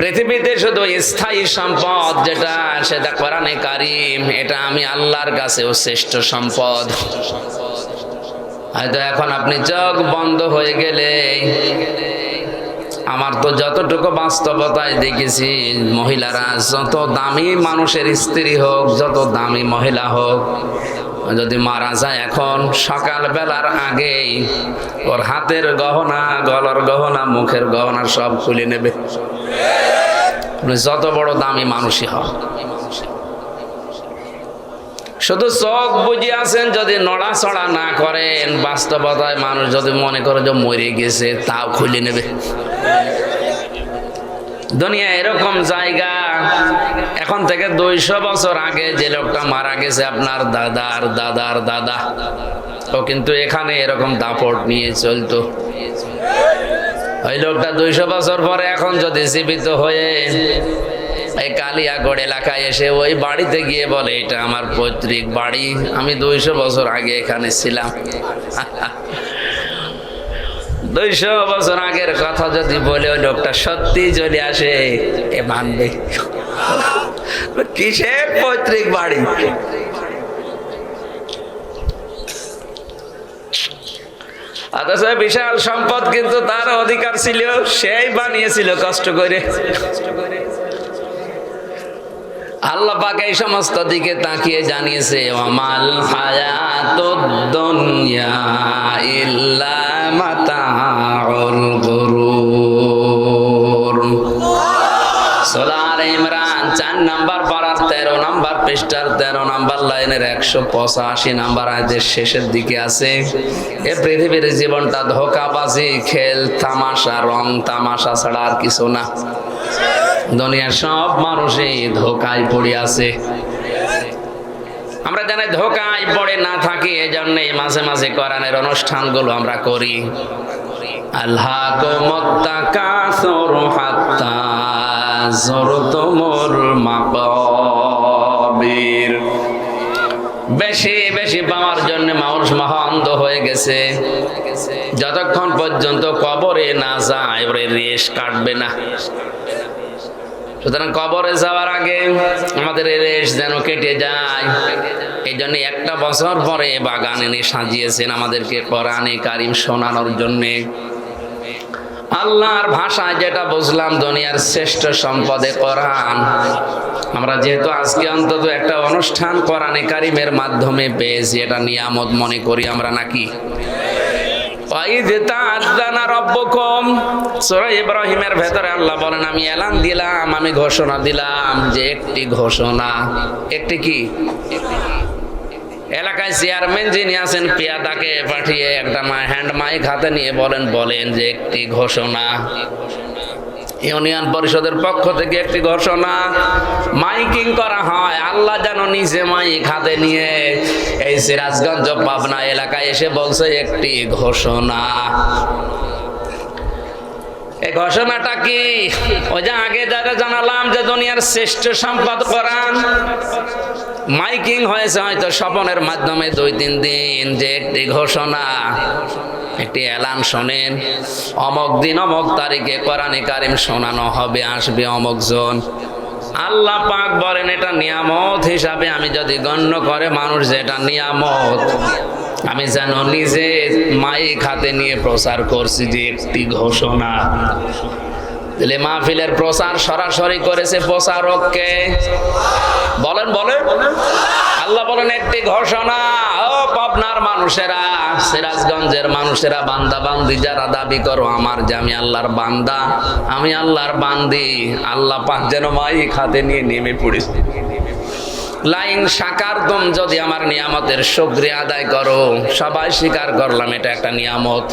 পৃথিবীতে শুধু স্থায়ী সম্পদ যেটা সেটা কোরআনে কারিম, এটা আমি আল্লাহর কাছেও শ্রেষ্ঠ সম্পদ। হয়তো এখন আপনি চোখ বন্ধ হয়ে গেলে, আমার তো যতটুকু বাস্তবতায় দেখেছি, মহিলারা যত দামি মানুষের স্ত্রী হোক, যত দামি মহিলা হোক যদি মারা যায় এখন সকাল বেলার আগেই, ওর হাতের গহনা, গলার গহনা, মুখের গহনা সব খুলে নেবে। যত বড় দামি মানুষই হোক। শুধু চোখ বুঝে আছেন যদি নড়াচড়া না করেন, বাস্তবতায় মানুষ যদি মনে করে যে মরে গেছে, তাও খুলে নেবে। দুনিয়া এরকম জায়গা এখন থেকে দুইশো বছর আগে যে লোকটা মারা গেছে, আপনার দাদার দাদার দাদা। ও কিন্তু এখানে এরকম দাপট নিয়ে চলতো। ওই লোকটা দুইশো বছর পরে এখন যদি জীবিত হয়ে এই কালিয়াগড় এলাকায় এসে ওই বাড়িতে গিয়ে বলে, এটা আমার পৈতৃক বাড়ি, আমি দুইশো বছর আগে এখানে ছিলাম। দুইশো বছর আগের কথা যদি বলে লোকটা সত্যি চলে আসে, এ মানবে। কিসের পৈতৃক বাড়ি? অথচ বিশাল সম্পদ কিন্তু তার অধিকার ছিল, সেই বানিয়েছিল কষ্ট করে। আল্লাহ এই সমস্ত দিকে তাকিয়ে জানিয়েছে অমাল দুনিয়া ইল্লা মাতাউল গুরুর। সোলার ইমরান, চার নাম্বার পাড়ার তেরো নাম্বার পৃষ্ঠার তেরো নাম্বার লাইনের একশো পঁচাশি নাম্বার আয়াতের শেষের দিকে আছে। এ পৃথিবীর জীবনটা ধোকাবাজি, খেল, তামাশা, রং, তামাশা ছাড়া আর কিছু না। দুনিয়ার সব মানুষই ধোকায় পড়ে আছে। আমরা জানি ধোকায় পড়ে না থাকি এই জন্যে মাঝে মাঝে কোরআনের অনুষ্ঠানগুলো আমরা করি। আল্লাহ বেশি বেশি পাওয়ার জন্য মানুষ মহান্ত হয়ে গেছে। যতক্ষণ পর্যন্ত কবরে না যায় রেশ কাটবে না। সুতরাং কবরে যাওয়ার আগে আমাদের রেশ যেন কেটে যায়। এই জন্য একটা বছর পরে বাগান এনে সাজিয়েছেন আমাদেরকে কোরআনে কারিম শোনানোর জন্যে। আল্লাহর ভাষায় যেটা বুঝলাম, দুনিয়ার শ্রেষ্ঠ সম্পদে কোরআন। আমরা যেহেতু আজকে অন্তত একটা অনুষ্ঠান কোরআনে কারিমের মাধ্যমে পেয়েছি, এটা নিয়ামত মনে করি আমরা নাকি। ইব্রাহিমের ভেতরে আল্লাহ বলেন, আমি এলান দিলাম, আমি ঘোষণা দিলাম যে একটি ঘোষণা। একটি কি? এলাকায় চেয়ারম্যান যিনি আছেন, পেয়াদাকে পাঠিয়ে একটা হ্যান্ড মাইক হাতে নিয়ে বলেন বলেন যে একটি ঘোষণা। ইউনিয়ন পরিষদের পক্ষ থেকে একটি ঘোষণা, মাইকিং করা হয়। আল্লাহ যেন নিজে মাইক হাতে নিয়ে এই সিরাজগঞ্জ পাবনা এলাকায় এসে বলছে একটি ঘোষণা। এই ঘোষণাটা কি? ওই যে আগে যারা জানালাম যে দুনিয়ার শ্রেষ্ঠ সম্পদ করান মাইকিং হয়েছে হয়তো স্বপনের মাধ্যমে দুই তিন দিন যে একটি ঘোষণা। একটি এলান শোনেন, অমক দিন অমক তারিখে কোরআনে কারিম শোনানো হবে, আসবে অমক জন। আল্লাহ পাক বলেন, এটা নিয়ামত হিসাবে আমি যদি গণ্য করে মানুষ যেটা নিয়ামত, আমি যেন নিজে মাইক হাতে নিয়ে প্রচার করছি যে একটি ঘোষণা। তাহলে মাহফিলের প্রচার সরাসরি করেছে প্রচারককে। বলেন বলেন। আল্লাহ বলেন, একটি ঘোষণা মানুষেরা, সিরাজগঞ্জের মানুষেরা বান্দা যারা দাবি করো, আমার আল্লাহর বান্দা আল্লাহর আল্লাহ পাক যেন মাই খাতে নিয়ে নেমে লাইন যদি আমার নিয়ামতের সক্রিয় আদায় করো, সবাই স্বীকার করলাম, এটা একটা নিয়ামত।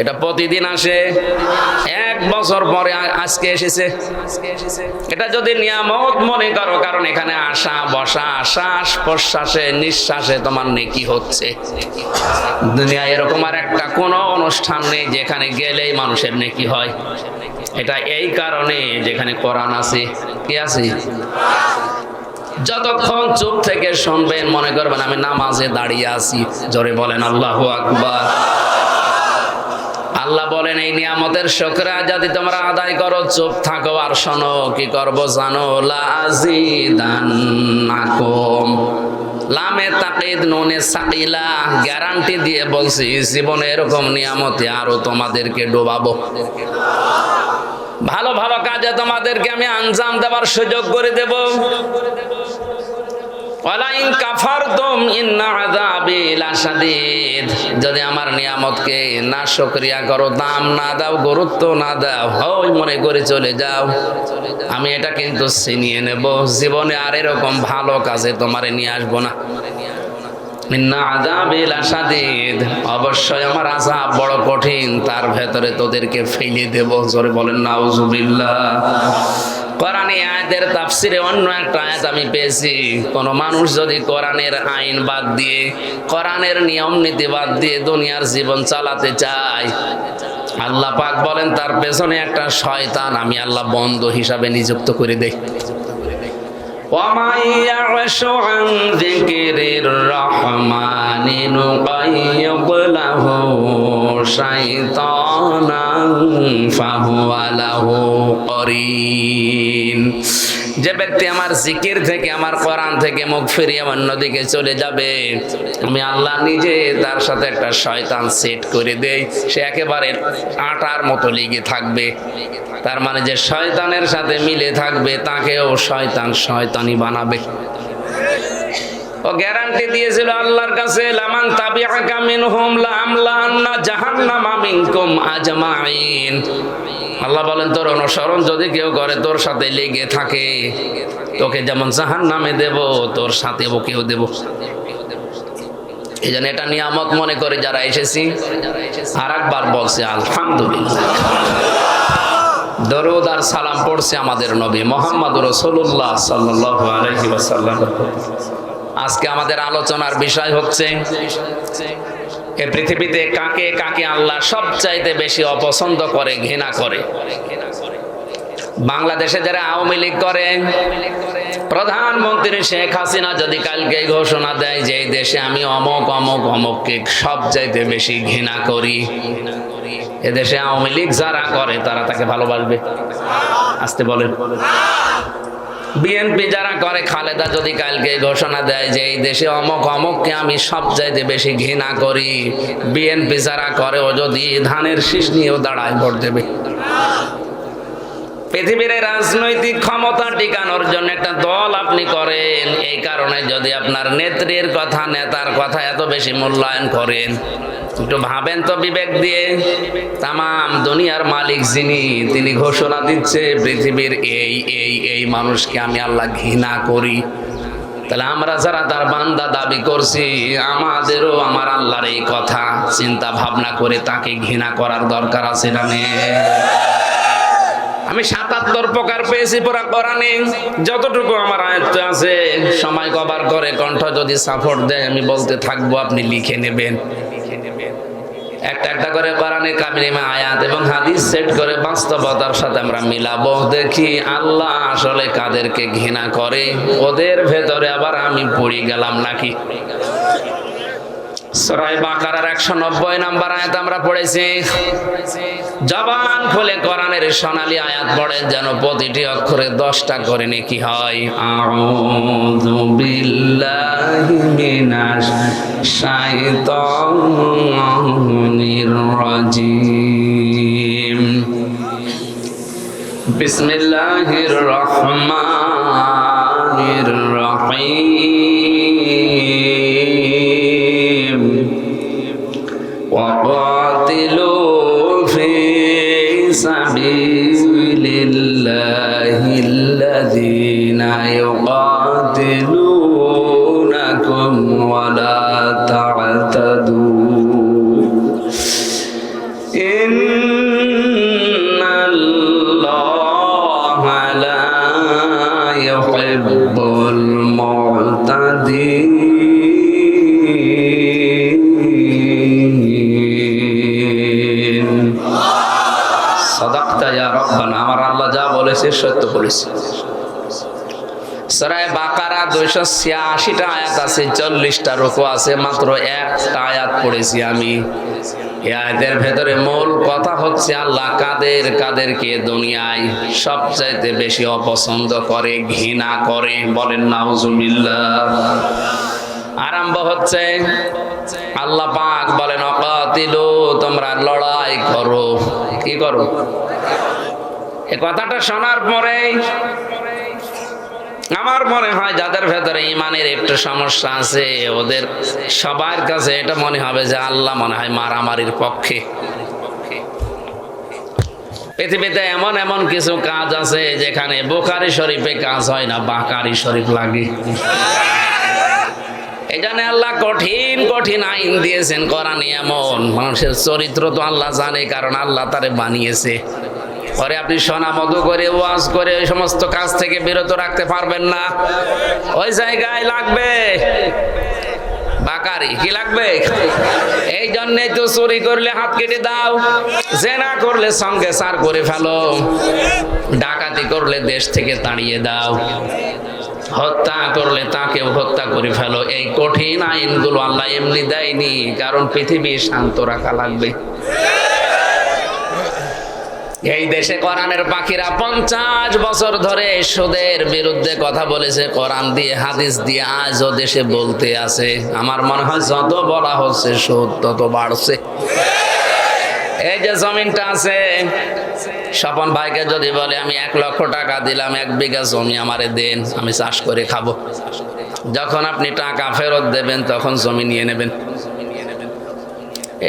এটা প্রতিদিন আসে। এক বছর পরে আজকে এসেছে। এটা যদি নিয়ামত মনে করো, কারণ এখানে আসা বসা, শ্বাস প্রশ্বাসে, নিঃশ্বাসে তোমার নেকি হচ্ছে। দুনিয়ায় এরকম আর একটা কোনো অনুষ্ঠান নেই যেখানে গেলেই মানুষের নেকি হয়। এটা এই কারণে যেখানে কোরআন আছে। কি আছে? যতক্ষণ চুপ থেকে শুনবেন, মনে করবেন আমি নামাজে দাঁড়িয়ে আছি। জোরে বলেন, আল্লাহ আকবার। আল্লাহ বলেন, এই নিয়ামতের শোকরা যদি তোমরা আদায় করো, চুপ থাকো আর শোনো, কি করব জানো? লাজিদান্নাকুম। লামে তাকিদ, নুনে সাকিলা, গ্যারান্টি দিয়ে বলছি, জীবনে এরকম নিয়ামতে আরও তোমাদেরকে ডোবাবো। ভালো ভালো কাজে তোমাদেরকে আমি আঞ্জাম দেবার সুযোগ করে দেব। ওয়ালাইন কাফারতুম ইন্না যদি আমার নিয়ামতকে না শুকরিয়া করো, দাম না দাও, গুরুত্ব না দাও, হই মনে করে চলে যাও। আমি এটা কিন্তু ছিনিয়ে নেব। জীবনে আর এরকম ভালো কাজে তোমারে নিয়ে আসব না। অবশ্যই আমার আযাব বড় কঠিন, তার ভেতরে তোদেরকে ফেলে দেব। জোরে বলেন, নাউজুবিল্লাহ। কোরআনে আয়াতের তাফসিরে অন্য একটা আয়াত আমি পেয়েছি। কোন মানুষ যদি কোরআনের আইন বাদ দিয়ে, কোরআনের নিয়ম নীতি বাদ দিয়ে দুনিয়ার জীবন চালাতে চায়, আল্লাহ পাক বলেন, তার পেছনে একটা শয়তান আমি আল্লাহ বন্ধ হিসাবে নিযুক্ত করে দেই। ومن يعش عن ذكر الرحمن نقيض له شيطانا فهو له قرين যে ব্যক্তি আমার জিকির থেকে, আমার কোরআন থেকে মুখ ফিরিয়ে অন্যদিকে চলে যাবে, আমি আল্লাহ নিজে তার সাথে একটা শয়তান সেট করে দেই। সে একেবারে আটার মতো লেগে থাকবে। তার মানে যে শয়তানের সাথে মিলে থাকবে, তাকেও শয়তান শয়তানি বানাবে। ও গ্যারান্টি দিয়েছিল আল্লাহর কাছে, লামান তাবিআকা মিনহুম লামলান্না জাহান্নামা মিনকুম আজমাইন। আল্লাহ বলেন, তোর অনুসরণ যদি কেউ করে, তোর সাথে লেগে থাকে। তোকে যেমন জাহান নামে দেব, তোর সাথে ওকেও দেব। এই জন্য এটা নিয়ামত মনে করে যারা এসেছি আর একবার বলছে, আলহামদুলিল্লাহ। দরুদ আর সালাম পড়ছে আমাদের নবী মোহাম্মদ রসুল্লাহ সাল্লাহ আজকে আমাদের আলোচনার বিষয় হচ্ছে এ পৃথিবীতে কাকে কাকে আল্লাহ সবচাইতে বেশি অপছন্দ করে, ঘৃণা করে? বাংলাদেশে যারা আওয়ামী লীগ করে, প্রধানমন্ত্রী শেখ হাসিনা যদি কালকে ঘোষণা দেয় যে দেশে আমি অমক অমক, অমককে সব চাইতে বেশি ঘৃণা করি এদেশে আওয়ামী লীগ যারা করে, তারা তাকে ভালোবাসবে? আসতে বলেন। বিএনপি যারা করে, খালেদা যদি কালকে ঘোষণা দেয় যে এই দেশে অমক অমককে আমি সব চাইতে বেশি ঘৃণা করি বিএনপি যারা করে, ও যদি ধানের শীষ নিয়েও দাঁড়ায় ভোট দেবে। পৃথিবীর রাজনৈতিক ক্ষমতা টিকানোর জন্য একটা দল আপনি করেন, এই কারণে যদি আপনার নেত্রীর কথা, নেতার কথা এত বেশি মূল্যায়ন করেন, একটু ভাবেন তো বিবেক দিয়ে তাম দুনিয়ার মালিক যিনি, তিনি ঘোষণা দিচ্ছে, পৃথিবীর এই এই এই মানুষকে আমি আল্লাহ ঘৃণা করি তাহলে আমরা যারা তার বান্দা দাবি করছি, আমাদেরও আমার আল্লাহর এই কথা, চিন্তা ভাবনা করে তাকে ঘৃণা করার দরকার আছে না নেই? আমি সাতাত্তর প্রকার পেয়েছি পুরা কোরআনে। যতটুকু আমার আয়ত্ত আছে, সময় কভার করে, কণ্ঠ যদি সাপোর্ট দেয়, আমি বলতে থাকব, আপনি লিখে নেবেন। একটা একটা করে কোরআনে কামিনিমা আয়াত এবং হাদিস সেট করে বাস্তবতার সাথে আমরা মিলাবো। দেখি আল্লাহ আসলে কাদেরকে ঘৃণা করে, ওদের ভেতরে আবার আমি পড়ে গেলাম নাকি? সরাই বাকারার একশো নব্বই নাম্বার আয়াত আমরা পড়েছি, জবান খুলে কোরআনের সোনালী আয়াত পড়েন যেন প্রতিটি অক্ষরে দশটা করে নাকি হয়। আউযু বিল্লাহি মিনাশ শাইতানির রাজিম। বিসমিল্লাহির রহমানির রহিম। الحمد لله الذين يؤمنون সরায় বাকারা দুইশো ছিয়াশিটা আয়াত আছে, চল্লিশটা রুকু আছে, মাত্র একটা আয়াত পড়েছি আমি। আয়াতের ভেতরে মূল কথা হচ্ছে আল্লাহ কাদের কাদেরকে দুনিয়ায় সবচাইতে বেশি অপছন্দ করে, ঘৃণা করে বলেন, নাউজুবিল্লাহ। আরম্ভ হচ্ছে, আল্লাহ পাক বলেন, অকাতিলু, তোমরা লড়াই করো। কি করো? এ কথাটা শোনার পরে আমার মনে হয় যাদের ভেতরে ইমানের একটু সমস্যা আছে, ওদের সবার কাছে এটা মনে হবে যে আল্লাহ মনে হয় মারামারির পক্ষে। পৃথিবীতে এমন এমন কিছু কাজ আছে যেখানে বোকারি শরীফে কাজ হয় না, বাকারি শরীফ লাগে। এখানে আল্লাহ কঠিন কঠিন আইন দিয়েছেন, কোরআন এমন। মানুষের চরিত্র তো আল্লাহ জানে, কারণ আল্লাহ তারে বানিয়েছে। পরে আপনি সোনা মতো করে, ওয়াজ করে ওই সমস্ত কাজ থেকে বিরত রাখতে পারবেন না। ওই জায়গায় লাগবে। বাকারি এই করলে হাত কেটে দাও, জেনা করলে সঙ্গে সার করে ফেলো, ডাকাতি করলে দেশ থেকে তাড়িয়ে দাও, হত্যা করলে তাকে হত্যা করে ফেলো। এই কঠিন আইনগুলো আল্লাহ এমনি দেয়নি, কারণ পৃথিবী শান্ত রাখা লাগবে। এই দেশে কোরআনের পাখিরা পঞ্চাশ বছর ধরে সুদের বিরুদ্ধে কথা বলেছে, কোরআন দিয়ে, হাদিস দিয়ে, আজও দেশে বলতে আছে। আমার মনে হয় যত বলা হচ্ছে, সুদ তত বাড়ছে। এই যে জমিনটা আছে, স্বপন ভাইকে যদি বলে, আমি এক লক্ষ টাকা দিলাম, এক বিঘা জমি আমারে দেন, আমি চাষ করে খাব। যখন আপনি টাকা ফেরত দেবেন, তখন জমি নিয়ে নেবেন।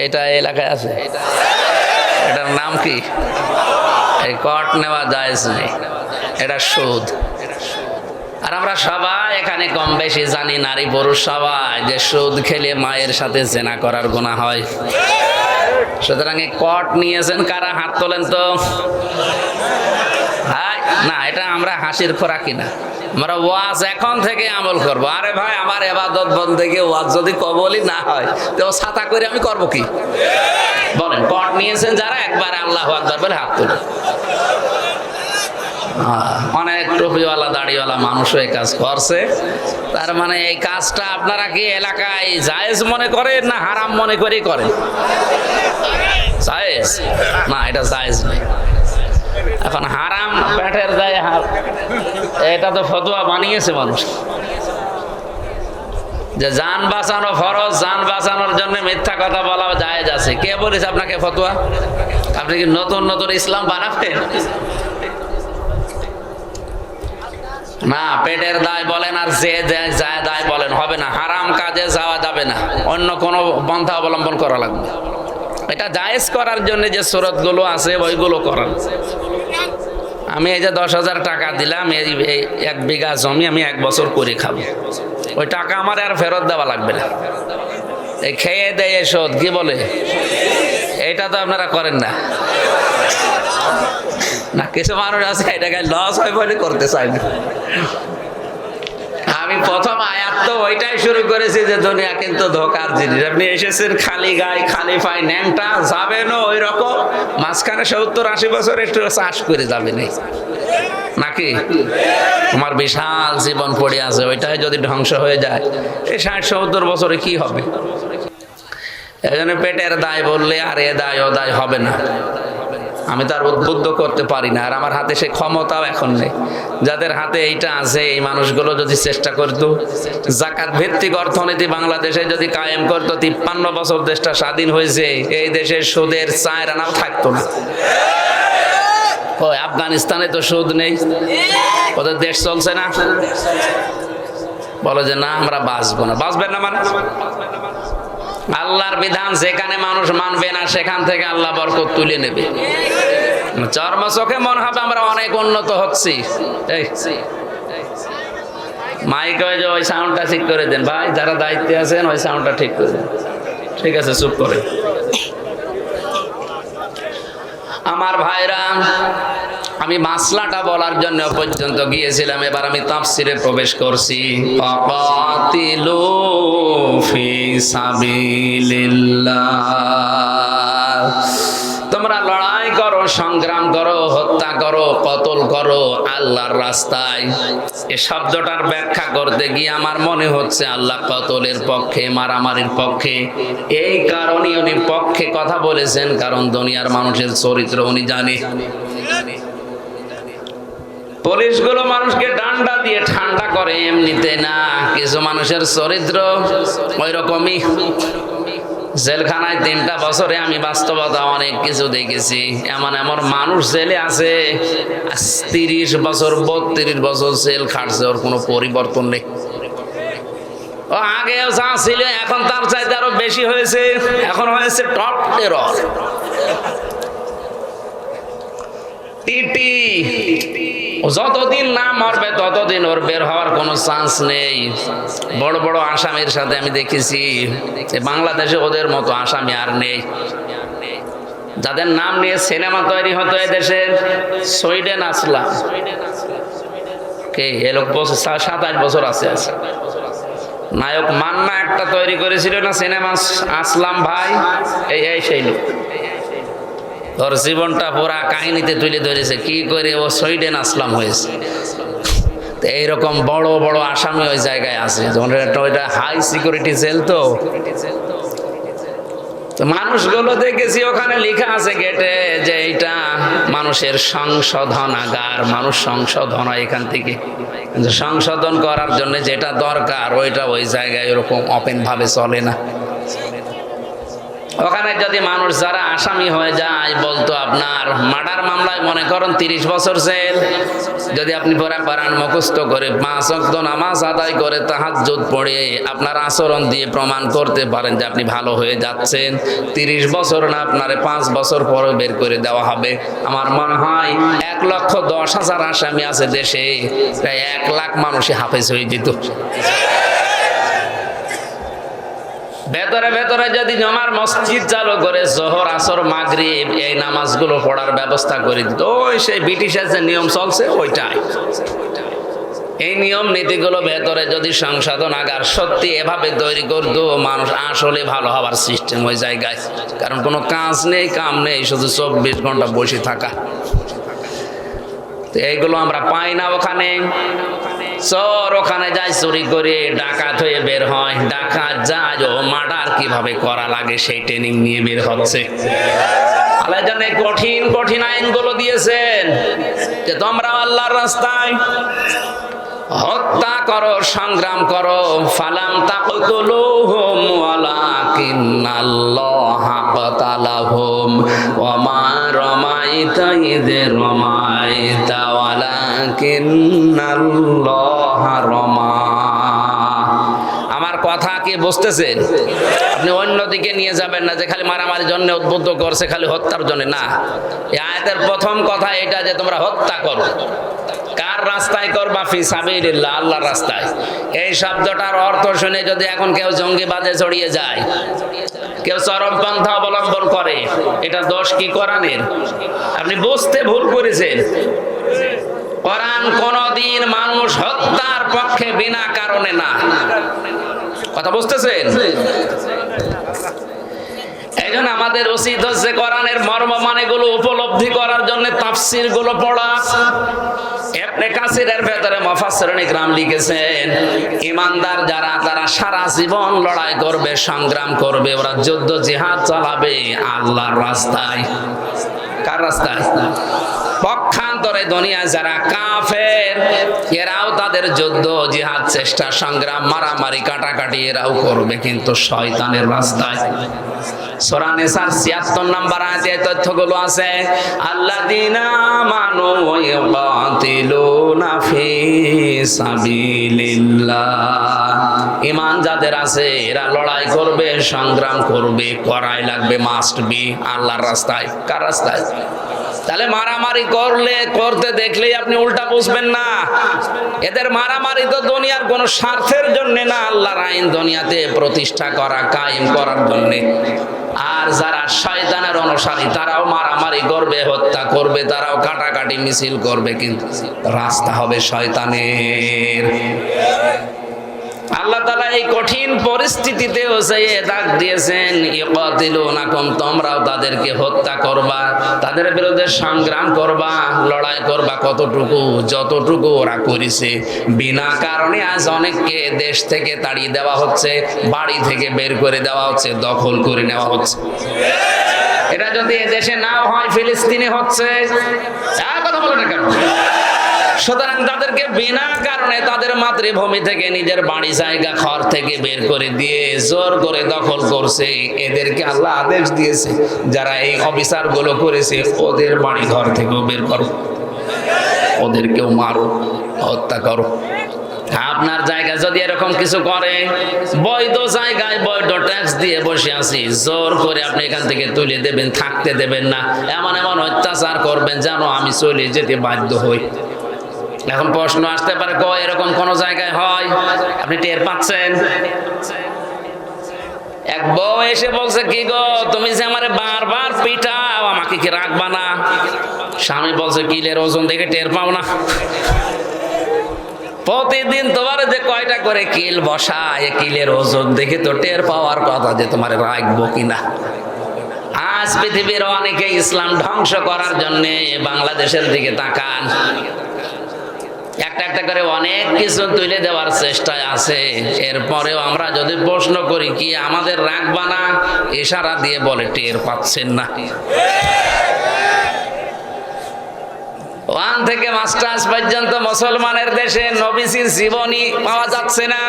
এটা এলাকায় আছে? এটার নাম কি? এই কট নেওয়া যায় নেই। এটা সুদ। আর আমরা সবাই এখানে কম বেশি জানি, নারী পুরুষ সবাই, যে সুদ খেলে মায়ের সাথে জেনা করার গুণা হয়। সুতরাং এই কট নিয়েছেন কারা? হাত তোলেন তো। না, এটা আমরা হাসির খোরাকি না আমরা ওয়াজ এখন থেকে আমল করব। আরে ভাই, আমার এবাদত বন্ধে ওয়াজ যদি কবলই না হয়, তো ছাতা করে আমি করব কি? বলেন কট নিয়েছেন যারা, একবার আল্লাহ আকবার বলে হাত তুলে। অনেক টুপিওয়ালা, দাড়িওয়ালা মানুষও এই কাজ করছে। তার মানে এই কাজটা আপনারা কি এলাকায় জায়েজ মনে করেন না হারাম মনে করেই করেন? জায়েজ? না, এটা জায়েজ নেই এখন হারাম দায় হার এটা তো ফতোয়া বানিয়েছে মানুষ। যে যান বাঁচানো ফরজ, যান বাঁচানোর জন্য মিথ্যা কথা বলা জায়েজ আছে। কে বলেছে আপনাকে ফতোয়া? আপনি কি নতুন নতুন ইসলাম বানাবেন? না, পেটের দায় বলেন আর যে- যায় দায় বলেন। হবে না, হারাম কাজে যাওয়া যাবে না। অন্য কোনো পন্থা অবলম্বন করা লাগবে। এটা জায়েজ করার জন্য যে সুরতগুলো আছে, ওইগুলো করান। আমি এই যে দশ হাজার টাকা দিলাম, এই এক বিঘা জমি আমি এক বছর করে খাব। ওই টাকা আমার আর ফেরত দেওয়া লাগবে না। এই খেয়ে দেয় শোধ, কি বলে? এটা তো আপনারা করেন না। না, কিছু মানুষ আছে, এটাকে লস হয় বলে করতে চাই না। আমি প্রথম আয়াত তো ওইটাই শুরু করেছি যে দুনিয়া কিন্তু ধোকার জিনিস। আপনি এসেছেন খালি গায়ে খালি পাই ন্যাংটা যাবেন ওই রকম মাঝখানে সত্তর আশি বছর একটু চাষ করে যাবেন এই। নাকি? তোমার বিশাল জীবন পড়ে আছে, ওইটাই যদি ধ্বংস হয়ে যায়, এই ষাট সত্তর বছরে কি হবে? এই জন্য পেটের দায় বললে, আর এ দায় ও দায় হবে না। আমি তার উদ্বুদ্ধ করতে পারি না। আর আমার হাতে সে ক্ষমতাও এখন নেই। যাদের হাতে এইটা আছে, এই মানুষগুলো যদি চেষ্টা করতো, জাকাত ভিত্তিক অর্থনীতি বাংলাদেশে যদি কায়েম করতো, তিপ্পান্ন বছর দেশটা স্বাধীন হয়েছে, এই দেশের সুদের চায় রানাও থাকতো না। আফগানিস্তানে তো সুদ নেই। ওদের দেশ চলছে না। বলে যে, না, আমরা বাঁচবো না। বাঁচবেন না মানে? আল্লাহর বিধান যেখানে মানুষ মানবে না, সেখান থেকে আল্লাহ বরকত তুলে নেবে। চর্ম চোখে মনে হবে, আমরা অনেক উন্নত হচ্ছি। মাইক ওই যে ওই সাউন্ডটা ঠিক করে দেন। ভাই, যারা দায়িত্বে আছেন, ওই সাউন্ডটা ঠিক করে দেন। ঠিক আছে, চুপ করে। আমার ভাইরা আমি মাসলাটা বলার জন্য পর্যন্ত গিয়েছিলাম, এবার আমি তাফসিরে প্রবেশ করছি। ফাকাতিলু ফি তোমরা লড়াই করো, সংগ্রাম করো, হত্যা করো, কতল করো আল্লাহর রাস্তায়। এ শব্দটার ব্যাখ্যা করতে গিয়ে আমার মনে হচ্ছে আল্লাহ কতলের পক্ষে, মারামারির পক্ষে। এই কারণে উনি পক্ষে কথা বলেছেন, কারণ দুনিয়ার মানুষের চরিত্র উনি জানে। পুলিশগুলো মানুষকে ডান্ডা দিয়ে ঠান্ডা করে, এমনিতে না, কিছু মানুষের চরিত্র ওই রকমই জেলখানায় তিনটা বছরে আমি বাস্তবতা অনেক কিছু দেখেছি। এমন এমন মানুষ জেলে আছে তিরিশ বছর, বত্রিশ বছর জেল খাটছে, ওর কোনো পরিবর্তন নেই। ও, আগেও যা ছিল, এখন তার চাইতে আরও বেশি হয়েছে। এখন হয়েছে টপ টেরর টিটি যতদিন না মরবে, ততদিন ওর বের হওয়ার কোনো চান্স নেই। বড় বড় আসামির সাথে আমি দেখেছি বাংলাদেশে ওদের মতো আসামি আর নেই। যাদের নাম নিয়ে সিনেমা তৈরি হতো এদেশের সুইডেন আসলাম। কে? লোক বছর সাতাশ বছর আছে। আছে নায়ক মান্না একটা তৈরি করেছিল না, সিনেমা আসলাম ভাই এই সেই লোক। ওর জীবনটা পুরা কাহিনীতে তুলে ধরেছে। কি করে ও সুইডেন আসলাম হয়েছে। এইরকম বড় বড় আসামি ওই জায়গায় আছে। ওইটা হাই সিকিউরিটি জেল তো। তো মানুষগুলো দেখেছি, ওখানে লেখা আছে গেটে যে এটা মানুষের সংশোধনাগার মানুষ সংশোধন হয় এখান থেকে। সংশোধন করার জন্য যেটা দরকার, ওইটা ওই জায়গায় এরকম ওপেন ভাবে চলে না। ওখানে যদি মানুষ যারা আসামি হয়ে যায়, বলতো আপনার মার্ডার মামলায় মনে করেন তিরিশ বছর জেল। যদি আপনি পরে পারান মুখস্থ করে পাঁচ অক্ত নামাজ আদায় করে তাহার জোট পড়ে আপনার আচরণ দিয়ে প্রমাণ করতে পারেন যে আপনি ভালো হয়ে যাচ্ছেন। তিরিশ বছর না, আপনার পাঁচ বছর পরে বের করে দেওয়া হবে। আমার মনে হয় এক লক্ষ দশ হাজার আসামি আছে দেশে। প্রায় এক লাখ মানুষই হাফেজ হয়ে যেত। ভেতরে ভেতরে যদি জমার মসজিদ চালু করে, জোহর, আসর, মাগরিব, এই নামাজগুলো পড়ার ব্যবস্থা করে দিত। ওই সেই ব্রিটিশের যে নিয়ম চলছে, ওইটাই। এই নিয়ম নীতিগুলো ভেতরে যদি সংশোধন আগার সত্যি এভাবে তৈরি করতো, মানুষ আসলে ভালো হওয়ার সিস্টেম ওই জায়গায়। কারণ কোনো কাজ নেই, কাম নেই, শুধু চব্বিশ ঘণ্টা বসে থাকা। তো এইগুলো আমরা পাই না ওখানে। চোর ওখানে যায়, চুরি করে ডাকাত হয়ে বের হয়। ডাকাত যায়, ও মার্ডার কীভাবে করা লাগে সেই ট্রেনিং নিয়ে বের হচ্ছে। আল্লাহ কঠিন কঠিন দিয়েছেন যে তোমরা আল্লাহর রাস্তায় হত্যা করো, সংগ্রাম করো। ফালাম তাকতুলুহুম ওয়ালাকিন্নাল্লাহ কাতালাহুম ওয়া মা আমার কথা কি বুঝতেছেন? আপনি অন্যদিকে নিয়ে যাবেন না যে খালি মারামারির জন্য উদ্বুদ্ধ করছে, খালি হত্যার জন্য। না, এই আয়াতের প্রথম কথা এটা যে তোমরা হত্যা করো। কার রাস্তায় করবা? ফি সাবিলিল্লাহ, আল্লাহর রাস্তায়। এই শব্দটার অর্থ শুনে যদি এখন কেউ জঙ্গিবাদে জড়িয়ে যায়, কেউ চরমপন্থা অবলম্বন করে, এটা দোষ কি কোরআনের? আপনি বুঝতে ভুল করেছেন। কোরআন কোনদিন মানুষ হত্যার পক্ষে বিনা কারণে না। কথা বুঝতেছেন? জন্য আমাদের উচিত হচ্ছে মর্ম মানেগুলো উপলব্ধি করার জন্যগুলো পড়া। ভেতরে গ্রাম লিখেছেন, ইমানদার যারা, তারা সারা জীবন লড়াই করবে, সংগ্রাম করবে, ওরা যুদ্ধ জিহাদ চালাবে আল্লাহর রাস্তায়। কার রাস্তায় পক্ষান্তরে দুনিয়া যারা কাফের, এরাও তাদের যুদ্ধ, জিহাদ, চেষ্টা, সংগ্রাম, মারামারি, কাটাকাটি এরাও করবে কিন্তু শয়তানের রাস্তায়। আয়াতে তথ্যগুলো আছে যাদের আছে, এরা লড়াই করবে, সংগ্রাম করবে, করাই লাগবে মাস্ট বি আল্লাহর রাস্তায়। কার রাস্তায়? তাহলে মারামারি করলে, করতে দেখলেই আপনি উল্টা বুঝবেন না। এদের মারামারি তো দুনিয়ার কোন স্বার্থের জন্য না, আল্লাহর আইন দুনিয়াতে প্রতিষ্ঠা করা, কায়েম করার জন্য। আর যারা শয়তানের অনুসারী, তারাও মারামারি করবে, হত্যা করবে, তারাও কাটাকাটি মিছিল করবে, কিন্তু রাস্তা হবে শয়তানের। আল্লাহ তালা এই কঠিন পরিস্থিতিতেও সে ডাক দিয়েছেন, ইকাতিলুনাকুম, তোমরাও তাদেরকে হত্যা করবা, তাদের বিরুদ্ধে সংগ্রাম করবা, লড়াই করবা কতটুকু, যতটুকু ওরা করেছে। বিনা কারণে আজ অনেককে দেশ থেকে তাড়িয়ে দেওয়া হচ্ছে, বাড়ি থেকে বের করে দেওয়া হচ্ছে, দখল করে নেওয়া হচ্ছে। এটা যদি এদেশে না হয়, ফিলিস্তিনে হচ্ছে কথা বলো না কেন? সুতরাং তাদেরকে বিনা কারণে তাদের মাতৃভূমি থেকে নিজের বাড়ি, জায়গা, ঘর থেকে বের করে দিয়ে জোর করে দখল করছে। এদেরকে আল্লাহ আদেশ দিয়েছে, যারা এই অফিসারগুলো করেছে, ওদের বাড়ি ঘর থেকেও বের করো। ওদেরকেও মারো, হত্যা করো। আপনার জায়গায় যদি এরকম কিছু করে, বৈধ জায়গায় বৈধ ট্যাক্স দিয়ে বসে আছি, জোর করে আপনি এখান থেকে তুলে দেবেন, থাকতে দেবেন না। এমন এমন অত্যাচার করবেন যেন আমি চলে যেতে বাধ্য হই। এখন প্রশ্ন আসতে পারে, ক, এরকম কোন জায়গায় হয়? আপনি টের পাচ্ছেন? এক বউ এসে বলছে, কি গো, তুমি যে আমারে বারবার পিটাও, আমাকে কি রাখবা না? স্বামী বলছে কিলের ওজন দেখে টের পাও না? প্রতিদিন তোমার যে কয়টা করে কিল বসায় কিলের ওজন দেখে তো টের পাওয়ার কথা যে তোমার রাখব কিনা আজ পৃথিবীর অনেকে ইসলাম ধ্বংস করার জন্য বাংলাদেশের দিকে তাকান। একটা একটা করে অনেক কিছু তুলে দেওয়ার চেষ্টায় আছে। এরপরেও আমরা যদি প্রশ্ন করি, কি আমাদের রাখবা না ইশারা দিয়ে বলে, টের পাচ্ছেন না। ওয়ান থেকে মাস্টার্স পর্যন্ত মুসলমানের দেশে নবীজির জীবনী পাওয়া যাচ্ছে না।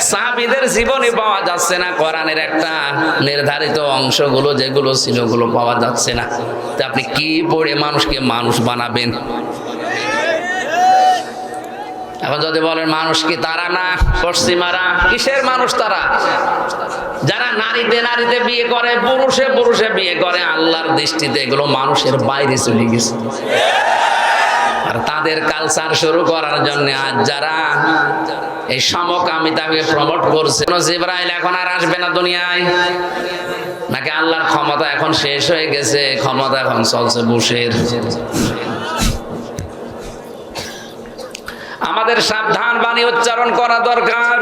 সাহাবিদের জীবনী পাওয়া যাচ্ছে না। কোরআনের একটা নির্ধারিত অংশগুলো যেগুলো ছিল, ওগুলো পাওয়া যাচ্ছে না। তো আপনি কি পড়ে মানুষকে মানুষ বানাবেন? এখন যদি বলেন মানুষ কি তারা না? পশ্চিমারা? কিসের মানুষ তারা? যারা নারীতে নারীতে বিয়ে করে, পুরুষে পুরুষে বিয়ে করে, আল্লাহর দৃষ্টিতে এগুলো মানুষের বাইরে চলে গেছে। আর তাদের কালচার শুরু করার জন্য আজ যারা এই সমকামিতাকে প্রমোট করছে জিব্রাইল এখন আর আসবে না দুনিয়ায়? নাকি আল্লাহর ক্ষমতা এখন শেষ হয়ে গেছে? ক্ষমতা এখন চলছে বুশের। আমাদের সাবধান বাণী উচ্চারণ করা দরকার।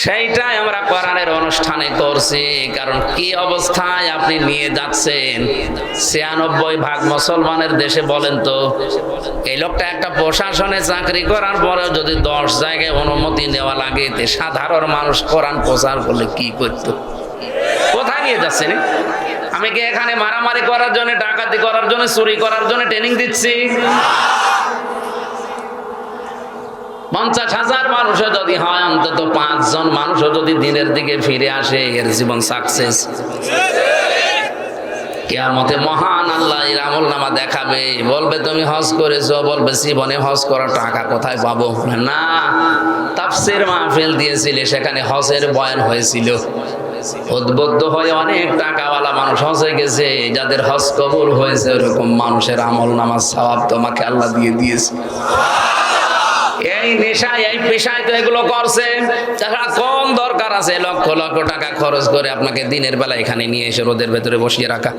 সেইটাই আমরা কোরআনের অনুষ্ঠানে করছি। কারণ কি অবস্থায় আপনি নিয়ে যাচ্ছেন? ছিয়ানব্বই ভাগ মুসলমানের দেশে বলেন তো, এই লোকটা একটা প্রশাসনে চাকরি করার পরেও যদি দশ জায়গায় অনুমতি নেওয়া লাগে, তে সাধারণ মানুষ কোরআন প্রচার করলে কি করতো? কোথায় নিয়ে যাচ্ছেন? আমি কি এখানে মারামারি করার জন্য, ডাকাতি করার জন্য, চুরি করার জন্য ট্রেনিং দিচ্ছি? পঞ্চাশ হাজার মানুষও যদি হয়, অন্তত পাঁচজন মানুষও যদি দিনের দিকে ফিরে আসে, এর জীবন সাকসেস কেয়ামতে মহান আল্লাহ এর আমল নামা দেখাবে। বলবে, তুমি হজ করেছ। বলবে, জীবনে হজ করার টাকা কোথায় পাবো? না, তাফসির মাহফিল দিয়েছিলে, সেখানে হজের বয়ান হয়েছিল। উদ্বুদ্ধ হয়ে অনেক টাকাওয়ালা মানুষ হজে গেছে। যাদের হজ কবুল হয়েছে, ওরকম মানুষের আমল নামাজ সওয়াব তোমাকে আল্লাহ দিয়ে দিয়েছে। এই নেশায়, এই পেশায় তো এগুলো করছে। যারা কম দরকার আছে, লক্ষ লক্ষ টাকা খরচ করে আপনাকে দিনের বেলা এখানে নিয়ে এসে রোদের ভেতরে বসিয়ে রাখা।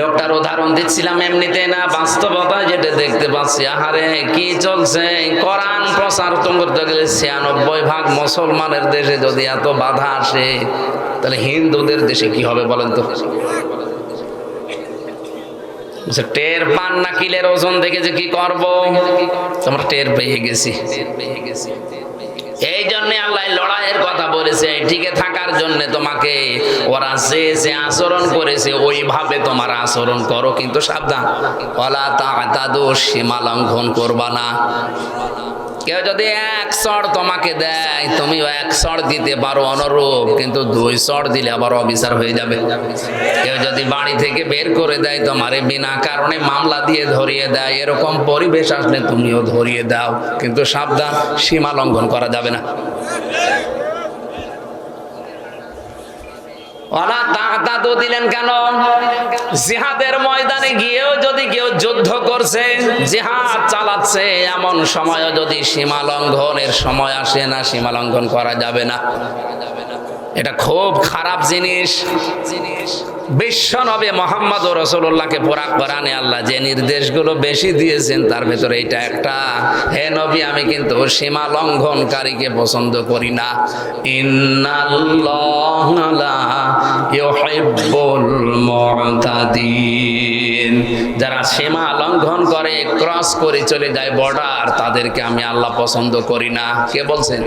লোকটার উদাহরণ দিচ্ছিলাম এমনিতে না, বাস্তবতা যেটা দেখতে পাচ্ছি। আহারে, কি চলছে? কোরআন প্রচার করতে গেলে ছিয়ানব্বই ভাগ মুসলমানের দেশে যদি এত বাধা আসে, তাহলে হিন্দুদের দেশে কি হবে বলেন তো? টের পান না কিলের ওজন দেখে যে কি করব? তোমার টের পেয়ে গেছি। এই জন্য আল্লাহ লড়াইয়ের কথা বলেছে টিকে থাকার জন্য তোমাকে ওরা যে যে আচরণ করেছে, ওইভাবে তোমার আচরণ করো, কিন্তু সাবধান। ওলা তা সীমা লঙ্ঘন করবা না। কেউ যদি এক চড় তোমাকে দেয়, তুমি এক চড় দিতে পারো অনুরূপ, কিন্তু দুই চড় দিলে আবার অবিচার হয়ে যাবে। কেউ যদি বাড়ি থেকে বের করে দেয় তোমার বিনা কারণে মামলা দিয়ে ধরিয়ে দেয়, এরকম পরিবেশ আসলে তুমিও ধরিয়ে দাও, কিন্তু সাবধান, সীমা লঙ্ঘন করা যাবে না। ওলা তো দিলেন কেন? জিহাদের ময়দানে গিয়েও যদি কেউ যুদ্ধ করছে, জিহাদ চালাচ্ছে, এমন সময়ও যদি সীমা লঙ্ঘনের সময় আসে না সীমা লঙ্ঘন করা যাবে না। এটা খুব খারাপ জিনিস জিনিস। বিশ্ব নবী মোহাম্মদ ও রসুল্লাহকে পোড়া কোরআনে আল্লাহ যে নির্দেশগুলো বেশি দিয়েছেন, তার ভেতরে এটা একটা। হে নবী, আমি কিন্তু সীমা লঙ্ঘনকারীকে পছন্দ করি না। যারা সীমা লঙ্ঘন করে, ক্রস করে চলে যায় বর্ডার, তাদেরকে আমি আল্লাহ পছন্দ করি না। কে বলছেন?